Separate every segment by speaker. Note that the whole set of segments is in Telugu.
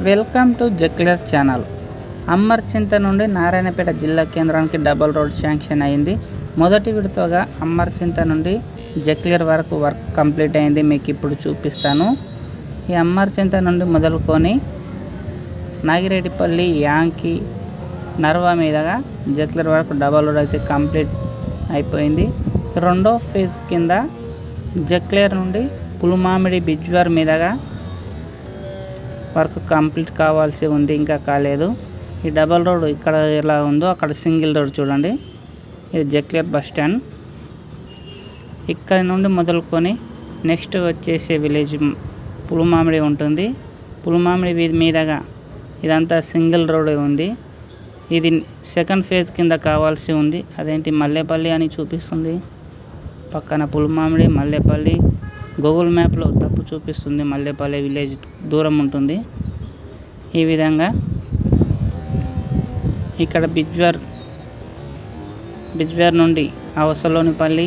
Speaker 1: Welcome to Jaklair channel. అమ్మర్చింత నుండి నారాయణపేట జిల్లా కేంద్రానికి డబల్ రోడ్ శాంక్షన్ అయింది. మొదటి విడతగా అమ్మర్చింత నుండి జక్లర్ వరకు వర్క్ కంప్లీట్ అయింది. మీకు ఇప్పుడు చూపిస్తాను. ఈ అమ్మర్చింత నుండి మొదలుకొని నాగిరెడ్డిపల్లి యాంకి నర్వా మీదుగా జక్లర్ వరకు డబల్ రోడ్ అయితే కంప్లీట్ అయిపోయింది. రెండో ఫేజ్ కింద జక్లేర్ నుండి పులుమామిడి బిజ్వార్ మీదుగా వర్క్ కంప్లీట్ కావాల్సి ఉంది ఇంకా కాలేదు. ఈ డబల్ రోడ్ ఇక్కడ ఎలా ఉందో అక్కడ సింగిల్ రోడ్ చూడండి. ఇది జక్లియర్ బస్ స్టాండ్. ఇక్కడ నుండి మొదలుకొని నెక్స్ట్ వచ్చేసే విలేజ్ పులుమామిడి ఉంటుంది. పులుమామిడి వీధి మీదగా ఇదంతా సింగిల్ రోడ్ ఉంది. ఇది సెకండ్ ఫేజ్ కింద కావాల్సి ఉంది. అదేంటి మల్లెపల్లి అని చూపిస్తుంది. పక్కన పులుమామిడి మల్లెపల్లి గూగుల్ మ్యాప్లో తప్పు చూపిస్తుంది మల్లేపల్లి విలేజ్ దూరం ఉంటుంది. ఈ విధంగా ఇక్కడ బిజ్వర్ బిజ్వర్ నుండి అవసలోనిపల్లి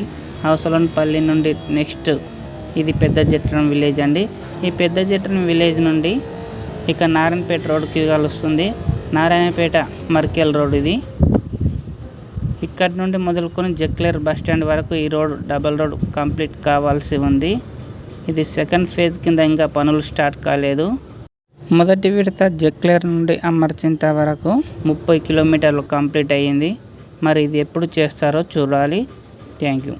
Speaker 1: అవసలోనిపల్లి నుండి నెక్స్ట్ ఇది పెద్ద జట్రం విలేజ్ అండి. ఈ పెద్ద జట్రం విలేజ్ నుండి ఇక నారాయణపేట రోడ్కి కలుస్తుంది. నారాయణపేట మర్కెల్ రోడ్ ఇది. ఇక్కడి నుండి మొదలుకొని జక్లేర్ బస్ స్టాండ్ వరకు ఈ రోడ్ డబల్ రోడ్ కంప్లీట్ కావాల్సి ఉంది. ఇది సెకండ్ ఫేజ్ కింద ఇంకా పనులు స్టార్ట్ కాలేదు. మొదటి విడత జక్లేర్ నుండి అమర్చింత వరకు ముప్పై కిలోమీటర్లు కంప్లీట్ అయ్యింది. మరి ఇది ఎప్పుడు చేస్తారో చూడాలి. Thank you.